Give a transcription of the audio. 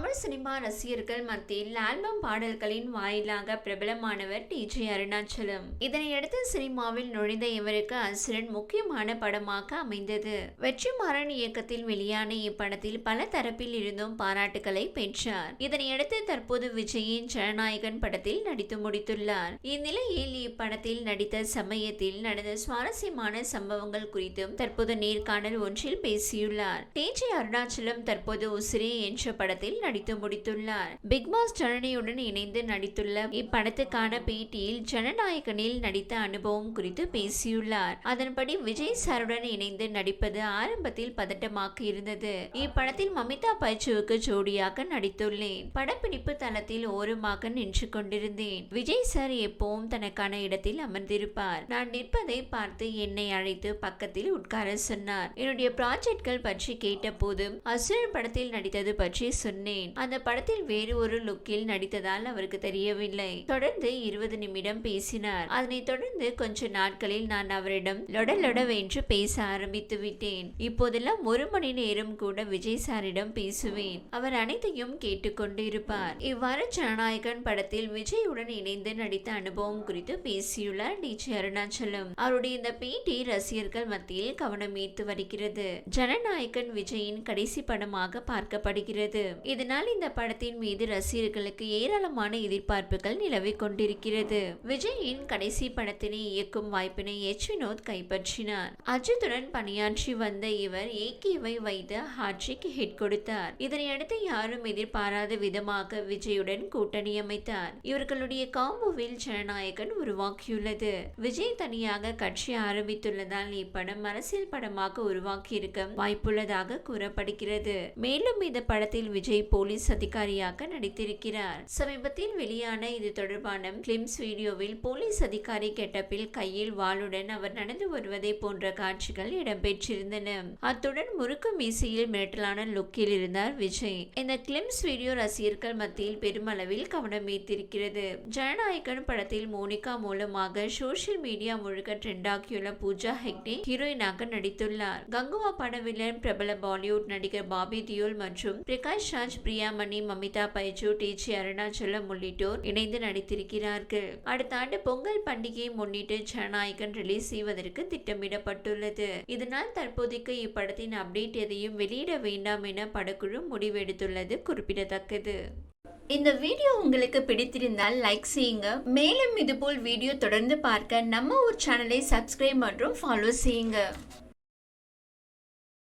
Tamil cinema ரசிகர்கள் மத்தியில் album பாடல்களின் வாயிலாக பிரபலமானவர் டி ஜே அருணாச்சலம். இதனையடுத்து சினிமாவில் நுழைந்த இவருக்கு அசுரன் முக்கியமான படமாக அமைந்தது. வெற்றிமாறன் இயக்கத்தில் வெளியான இப்படத்தில் பல தரப்பில் இருந்தும் பாராட்டுகளை பெற்றார். இதனையடுத்து தற்போது விஜயின் ஜனநாயகன் படத்தில் நடித்து முடித்துள்ளார். இந்நிலையில் இப்படத்தில் நடித்த சமயத்தில் நடந்த சுவாரஸ்யமான சம்பவங்கள் குறித்தும் தற்போது நேர்காணல் ஒன்றில் பேசியுள்ளார். டிஜே அருணாச்சலம் தற்போது உசிரே என்ற படத்தில் நடித்து முடித்துள்ளார். பிக் பாஸ் ஜனனியுடன் இணைந்து நடித்துள்ள இப்படத்துக்கான பேட்டியில் ஜனநாயகனில் நடித்த அனுபவம் குறித்து பேசியுள்ளார். அதன்படி விஜய் சாருடன் இணைந்து நடிப்பது ஆரம்பத்தில் பதட்டமாக இருந்தது. இப்படத்தில் மமிதா பைச்சுவுக்கு ஜோடியாக நடித்துள்ளேன். படப்பிடிப்பு தளத்தில் ஓரமாக நின்று கொண்டிருந்தேன். விஜய் சார் எப்பவும் தனக்கான இடத்தில் அமர்ந்திருப்பார். நான் நிற்பதை பார்த்து என்னை அழைத்து பக்கத்தில் உட்கார சொன்னார். என்னுடைய ப்ராஜெக்ட்கள் பற்றி கேட்டபோதும் அசுரன் படத்தில் நடித்தது பற்றி சொன்னேன். அந்த படத்தில் வேறு ஒரு லுக்கில் நடித்ததால் அவருக்கு தெரியவில்லை. தொடர்ந்து இருபது நிமிடம் பேசினார். அதனைத் தொடர்ந்து கொஞ்ச நாட்களில் நான் அவரிடம் லொடலொடவென்று பேச ஆரம்பித்து விட்டேன். இப்போதெல்லாம் ஒரு மணி நேரம் கூட விஜய் சாரிடம் பேசுவேன். அவர் அனைத்தையும் கேட்டுக்கொண்டு இருப்பார் இவ்வாறு ஜனநாயகன் படத்தில் விஜயுடன் இணைந்து நடித்த அனுபவம் குறித்து பேசியுள்ளார் டிஜே அருணாச்சலம். அவருடைய இந்த பேட்டி ரசிகர்கள் மத்தியில் கவனம் ஈர்த்து வருகிறது. ஜனநாயகன் விஜயின் கடைசி படமாக பார்க்கப்படுகிறது. இதனால் இந்த படத்தின் மீது ரசிகர்களுக்கு ஏராளமான எதிர்பார்ப்புகள் நிலவிக் கொண்டிருக்கிறது. விஜயின் கடைசி படத்தினை இயக்கும் வாய்ப்பினை எச். வினோத் கைப்பற்றினார். அஜித்துடன் பணியாற்றி வந்த இவர் ஏகேவை வைத்து ஹாட்ரிக் ஹிட் கொடுத்தார். இதனையடுத்து யாரும் எதிர்பாராத விதமாக விஜயுடன் கூட்டணி அமைத்தார். இவர்களுடைய காம்போவில் ஜனநாயகன் உருவாக்கியுள்ளது. விஜய் தனியாக கட்சி ஆரம்பித்துள்ளதால் இப்படம் அரசியல் படமாக உருவாக்கியிருக்க வாய்ப்புள்ளதாக கூறப்படுகிறது. மேலும் இந்த படத்தில் விஜய் போலீஸ் அதிகாரியாக நடித்திருக்கிறார். சமீபத்தில் வெளியான இது தொடர்பான கிளிம்ஸ் வீடியோவில் போலீஸ் அதிகாரி கெட்டப்பில் கையில் வாளுடன் அவர் நடந்து வருவதை போன்ற காட்சிகள் இடம்பெற்றிருந்தன. அத்துடன் முறுக்கு மீசையில் மிரட்டலான லுக்கில் இருந்தார் விஜய். இந்த கிளிம்ஸ் வீடியோ ரசிகர்கள் மத்தியில் பெருமளவில் கவனம் ஈர்த்திருக்கிறது. ஜனநாயகன் படத்தில் மோனிகா மூலமாக சோசியல் மீடியா முழுக்க ட்ரெண்டாகியுள்ள பூஜா ஹெக்டே ஹீரோயினாக நடித்துள்ளார். கங்குவா பட வில்லன் பிரபல பாலிவுட் நடிகர் பாபி தியோல் மற்றும் பிரகாஷ் ராஜ் பிரியாமணி மமிதா பைஜு டிஜி அருணாச்சலம் உள்ளிட்டோர் இணைந்து நடித்திருக்கிறார்கள். அடுத்த ஆண்டு பொங்கல் பண்டிகையை முன்னிட்டு ஜனநாயகன் ரிலீஸ் செய்வதற்கு திட்டமிடப்பட்டுள்ளது. இதனால் தற்போதைக்கு இப்படத்தின் அப்டேட் எதையும் வெளியிட வேண்டாம் என படக்குழு முடிவெடுத்துள்ளது குறிப்பிடத்தக்கது. இந்த வீடியோ உங்களுக்கு பிடித்திருந்தால் லைக் செய்யுங்க. மேலும் இதுபோல் வீடியோ தொடர்ந்து பார்க்க நம்ம ஒரு சேனலை சப்ஸ்கிரைப் மற்றும் ஃபாலோ செய்யுங்க.